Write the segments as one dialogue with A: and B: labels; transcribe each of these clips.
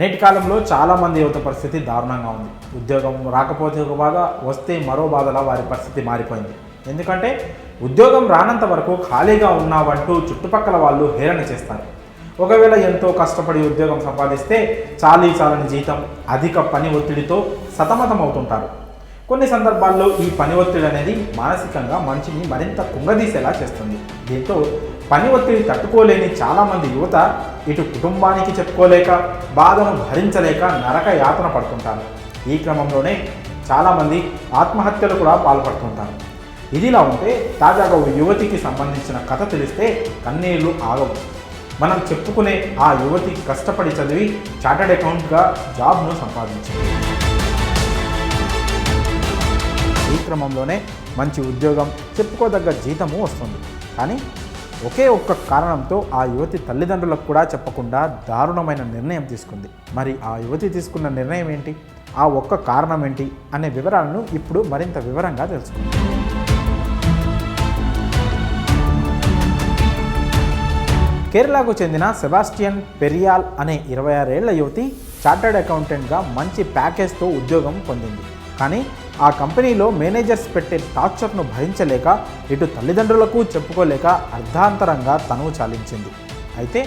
A: నేటి కాలంలో చాలామంది యువత పరిస్థితి దారుణంగా ఉంది. ఉద్యోగం రాకపోతే ఒక బాధ వస్తే మరో బాధలా వారి పరిస్థితి మారిపోయింది. ఎందుకంటే ఉద్యోగం రానంత వరకు ఖాళీగా ఉన్నావంటూ చుట్టుపక్కల వాళ్ళు హేళన చేస్తారు. ఒకవేళ ఎంతో కష్టపడి ఉద్యోగం సంపాదిస్తే చాలీ చాలని జీతం అధిక పని ఒత్తిడితో సతమతం అవుతుంటారు కొన్ని సందర్భాల్లో ఈ పని ఒత్తిడి అనేది మానసికంగా మనిషిని మరింత కుంగదీసేలా చేస్తుంది. దీంతో పని ఒత్తిడి తట్టుకోలేని చాలామంది యువత ఇటు కుటుంబానికి చెప్పుకోలేక బాధను భరించలేక నరక యాతన పడుతుంటారు. ఈ క్రమంలోనే చాలామంది ఆత్మహత్యలు కూడా పాల్పడుతుంటారు. ఇదిలా ఉంటే తాజాగా ఓ యువతికి సంబంధించిన కథ తెలిస్తే కన్నీళ్ళు ఆగవు. మనం చెప్పుకునే ఆ యువతి కష్టపడి చదివి చార్టర్డ్ అకౌంట్గా జాబ్ను సంపాదించింది. ఈ క్రమంలోనే మంచి ఉద్యోగం చెప్పుకోదగ్గ జీతము వస్తుంది. కానీ ఒకే ఒక్క కారణంతో ఆ యువతి తల్లిదండ్రులకు కూడా చెప్పకుండా దారుణమైన నిర్ణయం తీసుకుంది. మరి ఆ యువతి తీసుకున్న నిర్ణయం ఏంటి? ఆ ఒక్క కారణం ఏంటి? అనే వివరాలను ఇప్పుడు మరింత వివరంగా తెలుసుకుందాం. కేరళకు చెందిన సెబాస్టియన్ పెరియాల్ అనే ఇరవై ఆరేళ్ళ యువతి చార్టర్డ్ అకౌంటెంట్గా మంచి ప్యాకేజ్తో ఉద్యోగం పొందింది. కానీ ఆ కంపెనీలో మేనేజర్స్ పెట్టే టార్చర్ను భరించలేక ఇటు తల్లిదండ్రులకు చెప్పుకోలేక అర్ధాంతరంగా తనువు చాలించింది. అయితే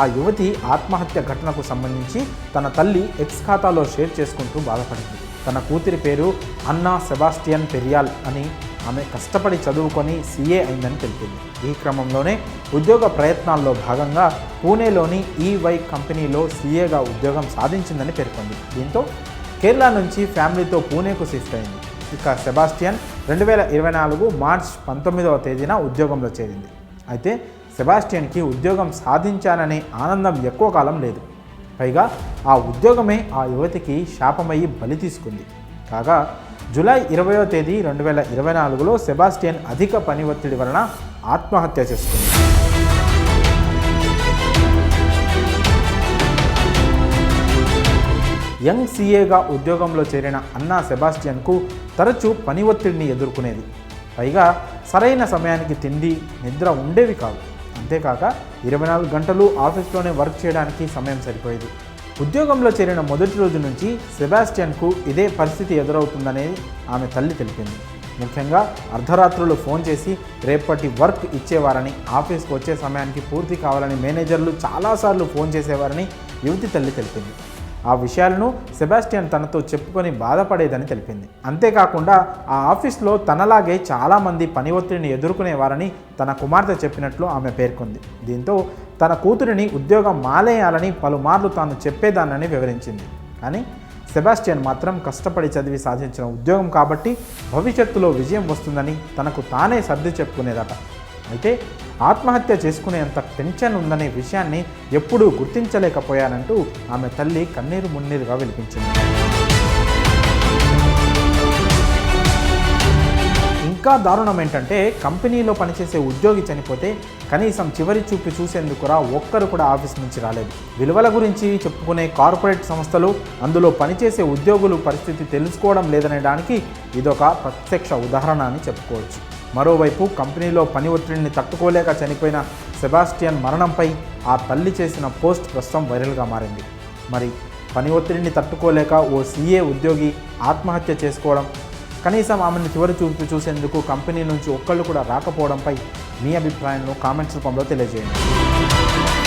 A: ఆ యువతి ఆత్మహత్య ఘటనకు సంబంధించి తన తల్లి ఎక్స్ ఖాతాలో షేర్ చేసుకుంటూ బాధపడింది. తన కూతురి పేరు అన్నా సెబాస్టియన్ పెరియాల్ అని ఆమె కష్టపడి చదువుకొని సీఏ అయిందని తెలిపింది. ఈ క్రమంలోనే ఉద్యోగ ప్రయత్నాల్లో భాగంగా పూణేలోని ఈవై కంపెనీలో సీఏగా ఉద్యోగం సాధించిందని పేర్కొంది. దీంతో కేరళ నుంచి ఫ్యామిలీతో పూణేకు షిఫ్ట్ అయింది. ఇక సెబాస్టియన్ రెండు వేల ఇరవై నాలుగు మార్చ్ పంతొమ్మిదవ తేదీన ఉద్యోగంలో చేరింది. అయితే సెబాస్టియన్కి ఉద్యోగం సాధించాననే ఆనందం ఎక్కువ కాలం లేదు. పైగా ఆ ఉద్యోగమే ఆ యువతికి శాపమయ్యి బలి తీసుకుంది. కాగా జూలై ఇరవయో తేదీ రెండు వేల ఇరవై నాలుగులో సెబాస్టియన్ అధిక పని ఒత్తిడి వలన ఆత్మహత్య చేసుకుంది. యంగ్ సీఏగా ఉద్యోగంలో చేరిన అన్నా సెబాస్టియన్కు తరచూ పని ఒత్తిడిని ఎదుర్కొనేది. పైగా సరైన సమయానికి తిండి నిద్ర ఉండేవి కావు. అంతేకాక ఇరవై నాలుగు గంటలు ఆఫీస్లోనే వర్క్ చేయడానికి సమయం సరిపోయేది. ఉద్యోగంలో చేరిన మొదటి రోజు నుంచి సెబాస్టియన్కు ఇదే పరిస్థితి ఎదురవుతుందనేది ఆమె తల్లి తెలిపింది. ముఖ్యంగా అర్ధరాత్రులు ఫోన్ చేసి రేపటి వర్క్ ఇచ్చేవారని ఆఫీస్కి వచ్చే సమయానికి పూర్తి కావాలని మేనేజర్లు చాలాసార్లు ఫోన్ చేసేవారని యువతి తల్లి తెలిపింది. ఆ విషయాలను సెబాస్టియన్ తనతో చెప్పుకొని బాధపడేదని తెలిపింది. అంతేకాకుండా ఆ ఆఫీస్లో తనలాగే చాలామంది పని ఒత్తిడిని ఎదుర్కొనేవారని తన కుమార్తె చెప్పినట్లు ఆమె పేర్కొంది. దీంతో తన కూతురిని ఉద్యోగం మాలేయాలని పలుమార్లు తాను చెప్పేదానని వివరించింది. కానీ సెబాస్టియన్ మాత్రం కష్టపడి చదివి సాధించిన ఉద్యోగం కాబట్టి భవిష్యత్తులో విజయం వస్తుందని తనకు తానే సర్ది చెప్పుకునేదట. అయితే ఆత్మహత్య చేసుకునేంత టెన్షన్ ఉందనే విషయాన్ని ఎప్పుడూ గుర్తించలేకపోయానంటూ ఆమె తల్లి కన్నీరు మున్నీరుగా వినిపించింది. ఇంకా దారుణం ఏంటంటే కంపెనీలో పనిచేసే ఉద్యోగి చనిపోతే కనీసం చివరి చూపు చూసేందుకు కూడా ఒక్కరు కూడా ఆఫీస్ నుంచి రాలేదు. విలువల గురించి చెప్పుకునే కార్పొరేట్ సంస్థలు అందులో పనిచేసే ఉద్యోగులు పరిస్థితి తెలుసుకోవడం లేదనడానికి ఇదొక ప్రత్యక్ష ఉదాహరణ అని చెప్పుకోవచ్చు. మరోవైపు కంపెనీలో పని ఒత్తిడిని తట్టుకోలేక చనిపోయిన సెబాస్టియన్ మరణంపై ఆ తల్లి చేసిన పోస్ట్ ప్రస్తుతం వైరల్గా మారింది. మరి పని ఒత్తిడిని తట్టుకోలేక ఓ సీఏ ఉద్యోగి ఆత్మహత్య చేసుకోవడం కనీసం ఆమెను చివరి చూపు చూసేందుకు కంపెనీ నుంచి ఒక్కళ్ళు కూడా రాకపోవడంపై మీ అభిప్రాయాలను కామెంట్స్ రూపంలో తెలియజేయండి.